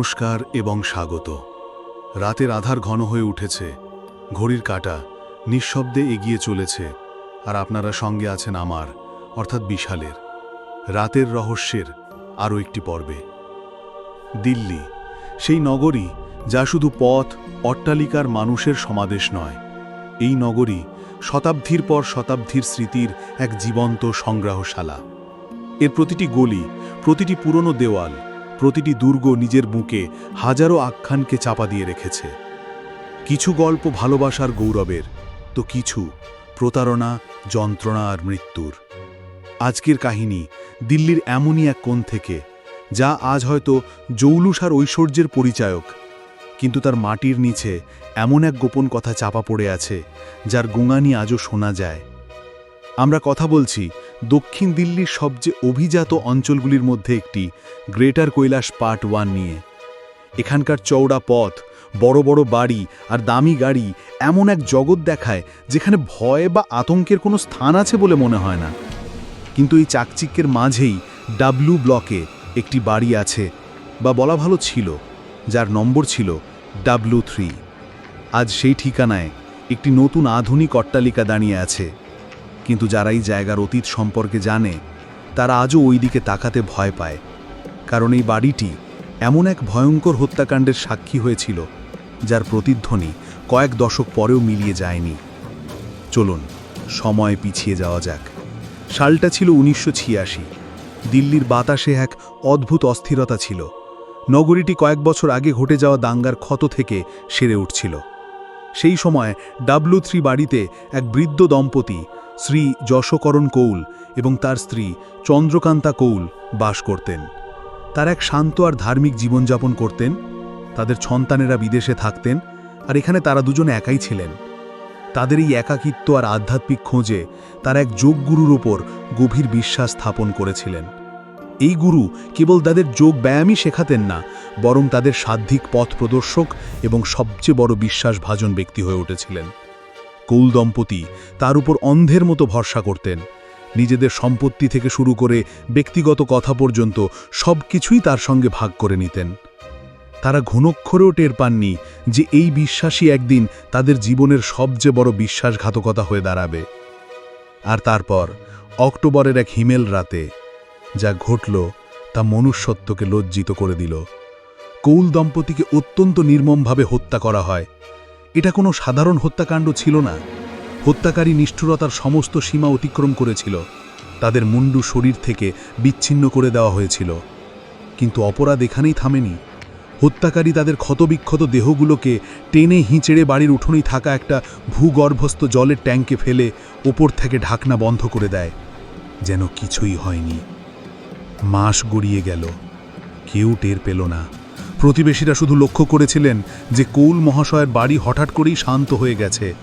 নমস্কার এবং স্বাগত। রাতের আধার ঘন হয়ে উঠেছে, ঘড়ির কাঁটা নিঃশব্দে এগিয়ে চলেছে, আর আপনারা সঙ্গে আছেন আমার, অর্থাৎ বিশালের। রাতের রহস্যের আরও একটি পর্বে। দিল্লি, সেই নগরী যা শুধু পথ, অট্টালিকার মানুষের সমাবেশ নয়, এই নগরী শতাব্দীর পর শতাব্দীর স্মৃতির এক জীবন্ত সংগ্রহশালা। এর প্রতিটি গলি, প্রতিটি পুরনো দেওয়াল প্রতিটি দুর্গ নিজের বুকে হাজারো আখ্যানকে চাপা দিয়ে রেখেছে। কিছু গল্প ভালোবাসার গৌরবের, তো কিছু প্রতারণা, যন্ত্রণা আর মৃত্যুর। আজকের কাহিনী দিল্লির এমনই এক কোণ থেকে, যা আজ হয়তো জৌলুসার ঐশ্বর্যের পরিচায়ক, কিন্তু তার মাটির নিচে এমন এক গোপন কথা চাপা পড়ে আছে, যার গুঙানি আজও শোনা যায়। আমরা কথা বলছি দক্ষিণ দিল্লির সবচেয়ে অভিজাত অঞ্চলগুলির মধ্যে একটি, গ্রেটার কৈলাস পার্ট ওয়ান নিয়ে। এখানকার চওড়া পথ, বড় বড় বাড়ি আর দামি গাড়ি এমন এক জগৎ দেখায় যেখানে ভয় বা আতঙ্কের কোনো স্থান আছে বলে মনে হয় না। কিন্তু এই চাকচিক্যের মাঝেই ডাব্লু ব্লকে একটি বাড়ি আছে, বা বলা ভালো ছিল, যার নম্বর ছিল ডাব্লু থ্রি আজ সেই ঠিকানায় একটি নতুন আধুনিক অট্টালিকা দাঁড়িয়ে আছে। কিন্তু যারা এই জায়গার অতীত সম্পর্কে জানে, তারা আজও ওই দিকে তাকাতে ভয় পায়, কারণ এই বাড়িটি এমন এক ভয়ঙ্কর হত্যাকাণ্ডের সাক্ষী হয়েছিল, যার প্রতিধ্বনি কয়েক দশক পরেও মিলিয়ে যায়নি। চলুন, সময় পিছিয়ে যাওয়া যাক। সালটা ছিল উনিশশো ছিয়াশি। দিল্লির বাতাসে এক অদ্ভুত অস্থিরতা ছিল। নগরীটি কয়েক বছর আগে ঘটে যাওয়া দাঙ্গার ক্ষত থেকে সেরে উঠছিল। সেই সময় ডাব্লু থ্রি বাড়িতে এক বৃদ্ধ দম্পতি শ্রী যশকরণ কৌল এবং তার স্ত্রী চন্দ্রকান্তা কৌল বাস করতেন। তার এক শান্ত আর ধার্মিক জীবনযাপন করতেন, তাদের সন্তানেরা বিদেশে থাকতেন, আর এখানে তারা দুজন একাই ছিলেন। তাদের এই একাকিত্ব আর আধ্যাত্মিক খোঁজে তারা এক যোগগুরুর ওপর গভীর বিশ্বাস স্থাপন করেছিলেন। এই গুরু কেবল তাদের যোগ ব্যায়ামই শেখাতেন না, বরং তাদের সাধ্বিক পথ প্রদর্শক এবং সবচেয়ে বড় বিশ্বাসভাজন ব্যক্তি হয়ে উঠেছিলেন। কৌল দম্পতি তার উপর অন্ধের মতো ভরসা করতেন। নিজেদের সম্পত্তি থেকে শুরু করে ব্যক্তিগত কথা পর্যন্ত সব কিছুই তার সঙ্গে ভাগ করে নিতেন। তারা ঘনক্ষরেও টের পাননি যে এই বিশ্বাসই একদিন তাদের জীবনের সবচেয়ে বড় বিশ্বাসঘাতকতা হয়ে দাঁড়াবে। আর তারপর, অক্টোবরের এক হিমেল রাতে, যা ঘটল তা মনুষ্যত্বকে লজ্জিত করে দিল। কৌল দম্পতিকে অত্যন্ত নির্মমভাবে হত্যা করা হয়। এটা কোনো সাধারণ হত্যাকাণ্ড ছিল না। হত্যাকারী নিষ্ঠুরতার সমস্ত সীমা অতিক্রম করেছিল। তাদের মুন্ডু শরীর থেকে বিচ্ছিন্ন করে দেওয়া হয়েছিল। কিন্তু অপরাধ এখানেই থামেনি। হত্যাকারী তাদের ক্ষতবিক্ষত দেহগুলোকে টেনে হিঁচড়ে বাড়ির উঠোনেই থাকা একটা ভূগর্ভস্থ জলের ট্যাঙ্কে ফেলে ওপর থেকে ঢাকনা বন্ধ করে দেয়। যেন কিছুই হয়নি। মাস গড়িয়ে গেল। কেউ টের পেল না। প্রতিবেশীরা শুধু লক্ষ্য করেছিলেন যে কৌল মহাশয়ের বাড়ি হঠাৎ করেই শান্ত হয়ে গেছে।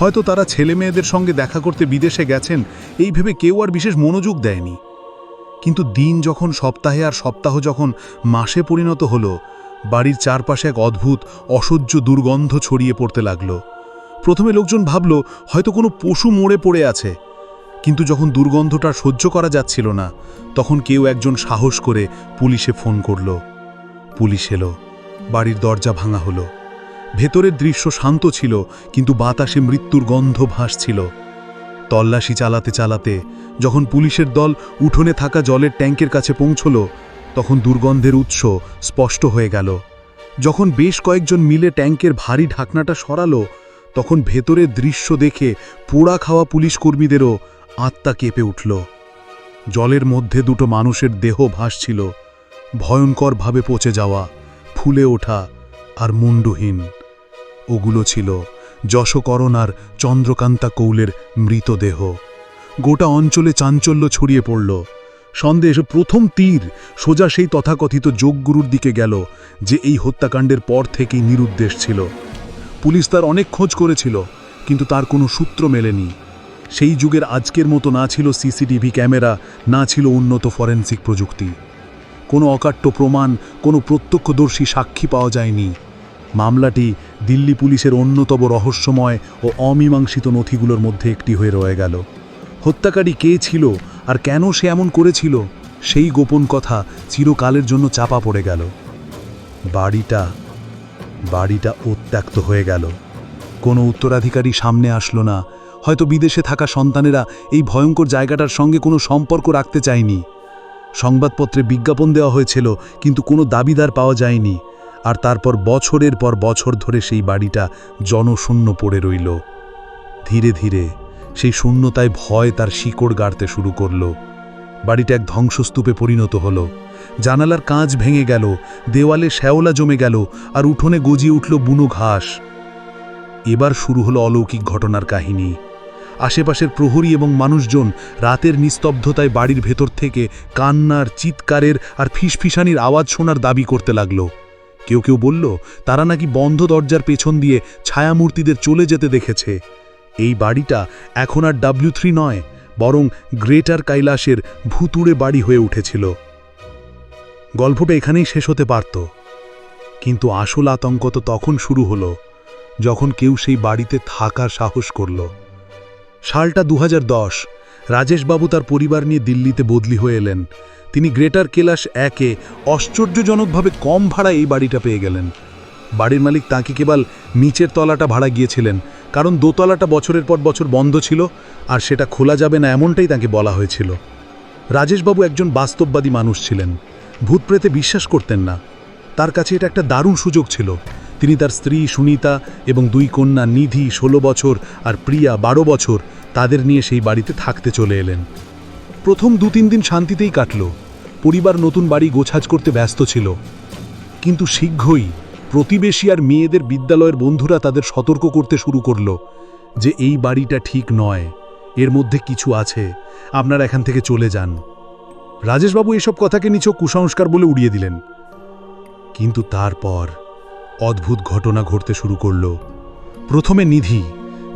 হয়তো তারা ছেলে মেয়েদের সঙ্গে দেখা করতে বিদেশে গেছেন, এই ভেবে কেউ আর বিশেষ মনোযোগ দেয়নি। কিন্তু দিন যখন, সপ্তাহে আর সপ্তাহ যখন মাসে পরিণত হলো, বাড়ির চারপাশে এক অদ্ভুত, অসহ্য দুর্গন্ধ ছড়িয়ে পড়তে লাগল। প্রথমে লোকজন ভাবল, হয়তো কোনো পশু মরে পড়ে আছে। কিন্তু যখন দুর্গন্ধটা সহ্য করা যাচ্ছিল না, তখন কেউ একজন সাহস করে পুলিশে ফোন করল। পুলিশ এলো, বাড়ির দরজা ভাঙা হলো। ভেতরের দৃশ্য শান্ত ছিল, কিন্তু বাতাসে মৃত্যুর গন্ধ ভাসছিল। তল্লাশি চালাতে চালাতে, যখন পুলিশের দল উঠোনে থাকা জলের ট্যাঙ্কের কাছে পৌঁছল, তখন দুর্গন্ধের উৎস স্পষ্ট হয়ে গেল। যখন বেশ কয়েকজন মিলে ট্যাঙ্কের ভারী ঢাকনাটা সরালো, তখন ভেতরের দৃশ্য দেখে পোড়া খাওয়া পুলিশ কর্মীদেরও আত্মা কেঁপে উঠল। জলের মধ্যে দুটো মানুষের দেহ ভাসছিল। ভয়ঙ্করভাবে পচে যাওয়া, ফুলে ওঠা আর মুন্ডুহীন ওগুলো ছিল যশকরণ আর চন্দ্রকান্তা কৌলের মৃতদেহ। গোটা অঞ্চলে চাঞ্চল্য ছড়িয়ে পড়ল। সন্দেশ প্রথম তীর সোজা সেই তথাকথিত যোগগুরুর দিকে গেল, যে এই হত্যাকাণ্ডের পর থেকেই নিরুদ্দেশ ছিল। পুলিশ তার অনেক খোঁজ করেছিল, কিন্তু তার কোনো সূত্র মেলেনি। সেই যুগের আজকের মতো না ছিল সিসিটিভি ক্যামেরা, না ছিল উন্নত ফরেন্সিক প্রযুক্তি। কোনো অকাট্য প্রমাণ, কোনো প্রত্যক্ষদর্শী সাক্ষী পাওয়া যায়নি। মামলাটি দিল্লি পুলিশের অন্যতম রহস্যময় ও অমীমাংসিত নথিগুলোর মধ্যে একটি হয়ে রয়ে গেল। হত্যাকারী কে ছিল আর কেন সে এমন করেছিল, সেই গোপন কথা চিরকালের জন্য চাপা পড়ে গেল। বাড়িটা বাড়িটা উত্ত্যক্ত হয়ে গেল। কোনো উত্তরাধিকারী সামনে আসলো না। হয়তো বিদেশে থাকা সন্তানেরা এই ভয়ঙ্কর জায়গাটার সঙ্গে কোনো সম্পর্ক রাখতে চায়নি। সংবাদপত্রে বিজ্ঞাপন দেওয়া হয়েছিল, কিন্তু কোনো দাবিদার পাওয়া যায়নি। আর তারপর বছরের পর বছর ধরে সেই বাড়িটা জনশূন্য পড়ে রইল। ধীরে ধীরে সেই শূন্যতায় ভয় তার শিকড় গাড়তে শুরু করল। বাড়িটা এক ধ্বংসস্তূপে পরিণত হল। জানালার কাঁচ ভেঙে গেল, দেওয়ালে শ্যাওলা জমে গেল, আর উঠোনে গজিয়ে উঠল বুনো ঘাস। এবার শুরু হলো অলৌকিক ঘটনার কাহিনী। আশেপাশের প্রহরী এবং মানুষজন রাতের নিস্তব্ধতায় বাড়ির ভেতর থেকে কান্নার, চিৎকারের আর ফিসফিসানির আওয়াজ শোনার দাবি করতে লাগল। কেউ কেউ বলল, তারা নাকি বন্ধ দরজার পেছন দিয়ে ছায়ামূর্তিদের চলে যেতে দেখেছে। এই বাড়িটা এখন আর ডাব্লিউ থ্রি নয়, বরং গ্রেটার কৈলাসের ভুতুড়ে বাড়ি হয়ে উঠেছিল। গল্পটা এখানেই শেষ হতে পারত। কিন্তু আসল আতঙ্ক তো তখন শুরু হলো, যখন কেউ সেই বাড়িতে থাকার সাহস করল। সালটা দু হাজার দশ, রাজেশবাবু তার পরিবার নিয়ে দিল্লিতে বদলি হয়ে এলেন। তিনি গ্রেটার কেলাস একে আশ্চর্যজনকভাবে কম ভাড়া এই বাড়িটা পেয়ে গেলেন। বাড়ির মালিক তাঁকে কেবল নিচের তলাটা ভাড়া গিয়েছিলেন, কারণ দোতলাটা বছরের পর বছর বন্ধ ছিল আর সেটা খোলা যাবে না এমনটাই তাকে বলা হয়েছিল। রাজেশবাবু একজন বাস্তববাদী মানুষ ছিলেন, ভূতপ্রেতে বিশ্বাস করতেন না। তার কাছে এটা একটা দারুণ সুযোগ ছিল। তিনি তার স্ত্রী সুনিতা এবং দুই কন্যা নিধি ষোলো বছর আর প্রিয়া বারো বছর তাদের নিয়ে সেই বাড়িতে থাকতে চলে এলেন। প্রথম দু তিন দিন শান্তিতেই কাটল। পরিবার নতুন বাড়ি গোছাজ করতে ব্যস্ত ছিল। কিন্তু শীঘ্রই প্রতিবেশী আর মেয়েদের বিদ্যালয়ের বন্ধুরা তাদের সতর্ক করতে শুরু করল যে এই বাড়িটা ঠিক নয়, এর মধ্যে কিছু আছে, আপনারা এখান থেকে চলে যান। রাজেশবাবু এসব কথাকে নিছক কুসংস্কার বলে উড়িয়ে দিলেন। কিন্তু তারপর অদ্ভুত ঘটনা ঘটতে শুরু করল। প্রথমে নিধি,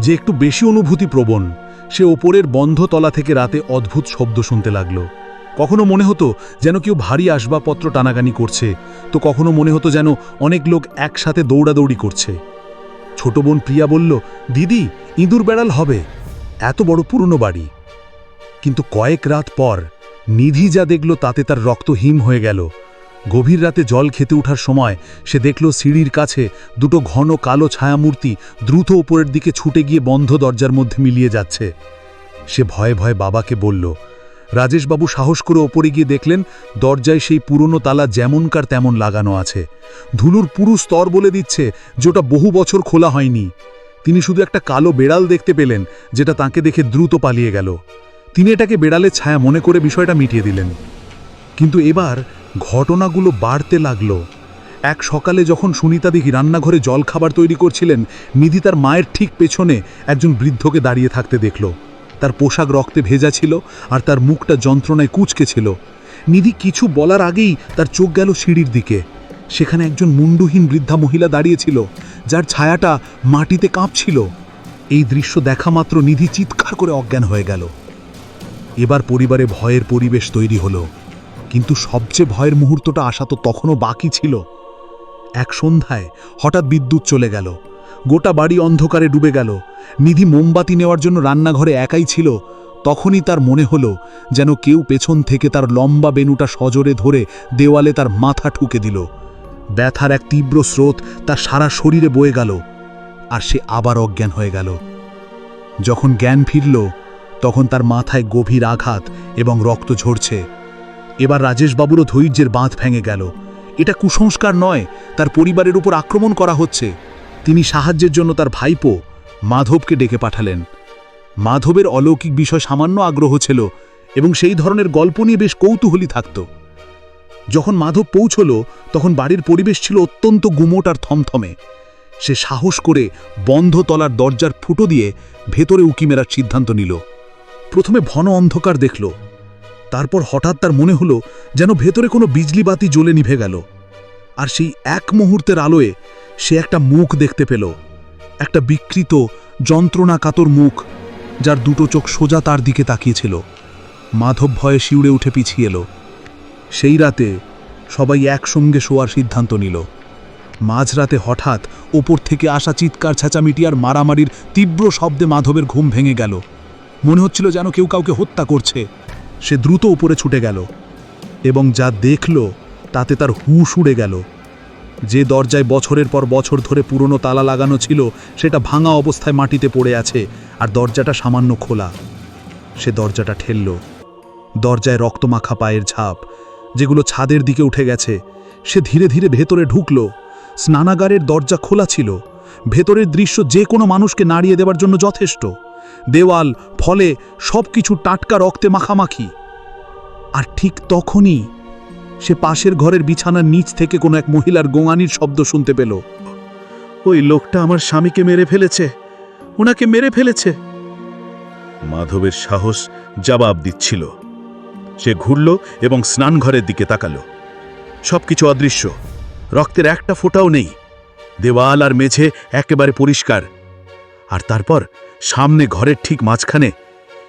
যে একটু বেশি অনুভূতি প্রবণ সে ওপরের বন্ধ তলা থেকে রাতে অদ্ভুত শব্দ শুনতে লাগল। কখনো মনে হতো যেন কেউ ভারী আসবাবপত্র টানাগানি করছে, তো কখনো মনে হতো যেন অনেক লোক একসাথে দৌড়াদৌড়ি করছে। ছোট বোন প্রিয়া বলল, দিদি, ইঁদুর বেড়াল হবে, এত বড় পুরনো বাড়ি। কিন্তু কয়েক রাত পর নিধি যা দেখল তাতে তার রক্ত হিম হয়ে গেল। গভীর রাতে জল খেতে ওঠার সময় সে দেখল সিঁড়ির কাছে দুটো ঘন কালো ছায়ামূর্তি দ্রুত ওপরের দিকে ছুটে গিয়ে বন্ধ দরজার মধ্যে মিলিয়ে যাচ্ছে। সে ভয়ে ভয়ে বাবাকে বলল, রাজেশবাবু সাহস করে ওপরে গিয়ে দেখলেন দরজায় সেই পুরনো তালা যেমনকার তেমন লাগানো আছে। ধুলুর পুরু স্তর বলে দিচ্ছে যে ওটা বহু বছর খোলা হয়নি। তিনি শুধু একটা কালো বেড়াল দেখতে পেলেন যেটা তাকে দেখে দ্রুত পালিয়ে গেল। তিনি এটাকে বেড়ালের ছায়া মনে করে বিষয়টা মিটিয়ে দিলেন। কিন্তু এবার ঘটনাগুলো বাড়তে লাগল। এক সকালে যখন সুনিতা দেখি রান্নাঘরে জল খাবার তৈরি করছিলেন নিধি তার মায়ের ঠিক পেছনে একজন বৃদ্ধকে দাঁড়িয়ে থাকতে দেখল। তার পোশাক রক্তে ভেজা ছিল আর তার মুখটা যন্ত্রণায় কুচকে ছিল। নিধি কিছু বলার আগেই তার চোখ গেল সিঁড়ির দিকে। সেখানে একজন মুন্ডুহীন বৃদ্ধা মহিলা দাঁড়িয়েছিল, যার ছায়াটা মাটিতে কাঁপছিল। এই দৃশ্য দেখা মাত্র নিধি চিৎকার করে অজ্ঞান হয়ে গেল। এবার পরিবারে ভয়ের পরিবেশ তৈরি হলো। কিন্তু সবচেয়ে ভয়ের মুহূর্তটা আসা তো তখনও বাকি ছিল। এক সন্ধ্যায় হঠাৎ বিদ্যুৎ চলে গেল। গোটা বাড়ি অন্ধকারে ডুবে গেল। নিধি মোমবাতি নেওয়ার জন্য রান্নাঘরে একাই ছিল। তখনই তার মনে হলো যেন কেউ পেছন থেকে তার লম্বা বেনুটা সজোরে ধরে দেওয়ালে তার মাথা ঠুকে দিল। ব্যথার এক তীব্র স্রোত তার সারা শরীরে বয়ে গেল আর সে আবার অজ্ঞান হয়ে গেল। যখন জ্ঞান ফিরল, তখন তার মাথায় গভীর আঘাত এবং রক্ত ঝরছে। এবার রাজেশবাবুরও ধৈর্যের বাঁধ ভেঙে গেল। এটা কুসংস্কার নয়, তার পরিবারের উপর আক্রমণ করা হচ্ছে। তিনি সাহায্যের জন্য তার ভাইপো মাধবকে ডেকে পাঠালেন। মাধবের অলৌকিক বিষয় সামান্য আগ্রহ ছিল এবং সেই ধরনের গল্প নিয়ে বেশ কৌতূহলী থাকত। যখন মাধব পৌঁছল, তখন বাড়ির পরিবেশ ছিল অত্যন্ত গুমোট আর থমথমে। সে সাহস করে বন্ধ তলার দরজার ফুটো দিয়ে ভেতরে উকি মেরার সিদ্ধান্ত নিল। প্রথমে ঘন অন্ধকার দেখল। তারপর হঠাৎ তার মনে হলো যেন ভেতরে কোনো বিজলি বাতি জ্বলে নিভে গেল। আর সেই এক মুহূর্তের আলোয় সে একটা মুখ দেখতে পেল। একটা বিকৃত যন্ত্রণা কাতর মুখ, যার দুটো চোখ সোজা তার দিকে তাকিয়েছিল। মাধব ভয়ে শিউড়ে উঠে পিছিয়ে এলো। সেই রাতে সবাই একসঙ্গে শোয়ার সিদ্ধান্ত নিল। মাঝরাতে হঠাৎ ওপর থেকে আসা চিৎকার চেঁচামিটি আর মারামারির তীব্র শব্দে মাধবের ঘুম ভেঙে গেল। মনে হচ্ছিল যেন কেউ কাউকে হত্যা করছে। সে দ্রুত উপরে ছুটে গেল এবং যা দেখল তাতে তার হুশ উড়ে গেল। যে দরজায় বছরের পর বছর ধরে পুরনো তালা লাগানো ছিল, সেটা ভাঙা অবস্থায় মাটিতে পড়ে আছে আর দরজাটা সামান্য খোলা। সে দরজাটা ঠেলল। দরজায় রক্তমাখা পায়ের ছাপ যেগুলো ছাদের দিকে উঠে গেছে, সে ধীরে ধীরে ভেতরে ঢুকল। স্নানাগারের দরজা খোলা ছিল। ভেতরের দৃশ্য যে কোনো মানুষকে নাড়িয়ে দেবার জন্য যথেষ্ট। দেওয়াল, ফলে সব কিছু টাটকা রক্তে মাখামাখি। আর ঠিক তখনই সে পাশের ঘরের বিছানার নিচ থেকে কোনো এক মহিলার গোঙানির শব্দ শুনতে পেল। ওই লোকটা আমার স্বামীকে মেরে ফেলেছে। ওনাকে মেরে ফেলেছে। মাধবের সাহস জবাব দিচ্ছিল। সে ঘুরল এবং স্নানঘরের দিকে তাকালো। সবকিছু অদৃশ্য। রক্তের একটা ফোঁটাও নেই। দেওয়াল আর মেঝে একেবারে পরিষ্কার। আর তারপর সামনে ঘরের ঠিক মাঝখানে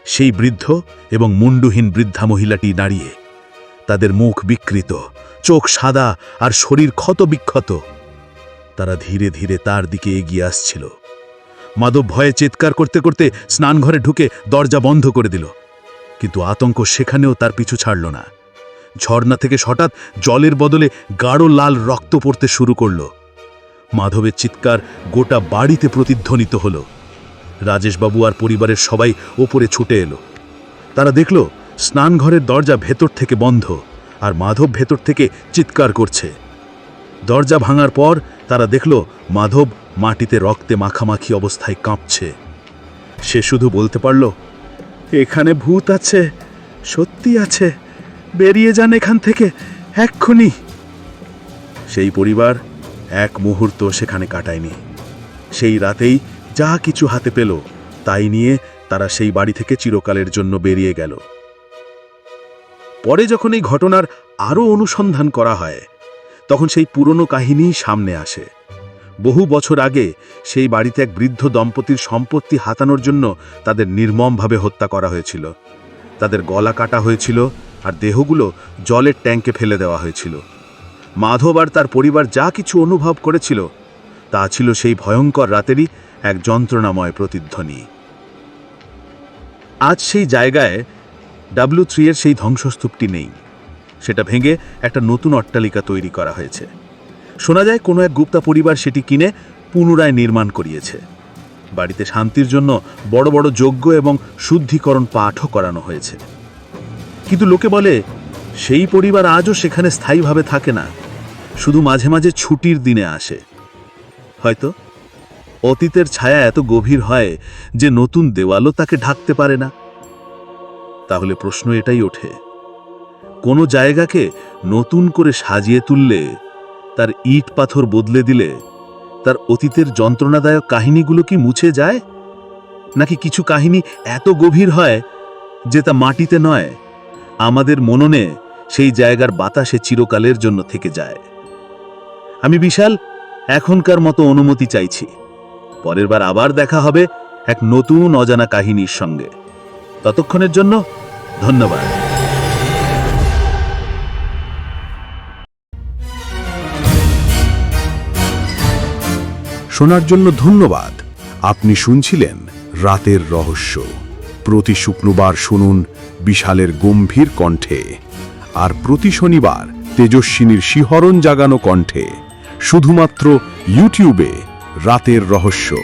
সেই বৃদ্ধ এবং মুন্ডুহীন বৃদ্ধা মহিলাটি দাঁড়িয়ে। তাদের মুখ বিকৃত, চোখ সাদা আর শরীর ক্ষত বিক্ষত। তারা ধীরে ধীরে তার দিকে এগিয়ে আসছিল। মাধব ভয়ে চিৎকার করতে করতে স্নানঘরে ঢুকে দরজা বন্ধ করে দিল। কিন্তু আতঙ্ক সেখানেও তার পিছু ছাড়ল না। ঝর্ণা থেকে হঠাৎ জলের বদলে গাঢ় লাল রক্ত পড়তে শুরু করল। মাধবের চিৎকার গোটা বাড়িতে প্রতিধ্বনিত হল। রাজেশবাবু আর পরিবারের সবাই ওপরে ছুটে এলো। তারা দেখল স্নানঘরের দরজা ভেতর থেকে বন্ধ আর মাধব ভেতর থেকে চিৎকার করছে। দরজা ভাঙার পর তারা দেখল মাধব মাটিতে রক্তে মাখামাখি অবস্থায় কাঁপছে। সে শুধু বলতে পারল, এখানে ভূত আছে, সত্যি আছে, বেরিয়ে যান এখান থেকে, এক্ষুনি। সেই পরিবার এক মুহূর্ত সেখানে কাটায়নি। সেই রাতেই যা কিছু হাতে পেল, তাই নিয়ে তারা সেই বাড়ি থেকে চিরকালের জন্য বেরিয়ে গেল। পরে যখন এই ঘটনার আরও অনুসন্ধান করা হয়, তখন সেই পুরনো কাহিনী সামনে আসে। বহু বছর আগে সেই বাড়িতে এক বৃদ্ধ দম্পতির সম্পত্তি হাতানোর জন্য তাদের নির্মমভাবে হত্যা করা হয়েছিল। তাদের গলা কাটা হয়েছিল আর দেহগুলো জলের ট্যাঙ্কে ফেলে দেওয়া হয়েছিল। মাধব আর তার পরিবার যা কিছু অনুভব করেছিল, তা ছিল সেই ভয়ঙ্কর রাতেরই এক যন্ত্রণাময় প্রতিধ্বনি। আজ সেই জায়গায় ডাব্লিউ থ্রি এর সেই ধ্বংসস্তূপটি নেই। সেটা ভেঙে একটা নতুন অট্টালিকা তৈরি করা হয়েছে। শোনা যায় কোনো এক গুপ্তা পরিবার সেটি কিনে পুনরায় নির্মাণ করিয়েছে। বাড়িতে শান্তির জন্য বড় বড় যজ্ঞ এবং শুদ্ধিকরণ পাঠও করানো হয়েছে। কিন্তু লোকে বলে, সেই পরিবার আজও সেখানে স্থায়ীভাবে থাকে না। শুধু মাঝে মাঝে ছুটির দিনে আসে। হয়তো অতীতের ছায়া এত গভীর হয় যে নতুন দেওয়ালও তাকে ঢাকতে পারে না। তাহলে প্রশ্ন এটাই ওঠে, কোনো জায়গাকে নতুন করে সাজিয়ে তুললে, তার ইট পাথর বদলে দিলে, তার অতীতের যন্ত্রণাদায়ক কাহিনীগুলো কি মুছে যায়? নাকি কিছু কাহিনী এত গভীর হয় যে তা মাটিতে নয়, আমাদের মননে সেই জায়গার বাতাসে চিরকালের জন্য থেকে যায়। আমি বিশাল এখনকার মতো অনুমতি চাইছি। পরের বার আবার দেখা হবে এক নতুন অজানা কাহিনীর সঙ্গে। ততক্ষণের জন্য ধন্যবাদ। শোনার জন্য ধন্যবাদ। আপনি শুনছিলেন রাতের রহস্য। প্রতি শুক্রবার শুনুন বিশালের গম্ভীর কণ্ঠে। আর প্রতি শনিবার তেজস্বিনীর শিহরণ জাগানো কণ্ঠে। শুধুমাত্র ইউটিউবে রাতের রহস্য।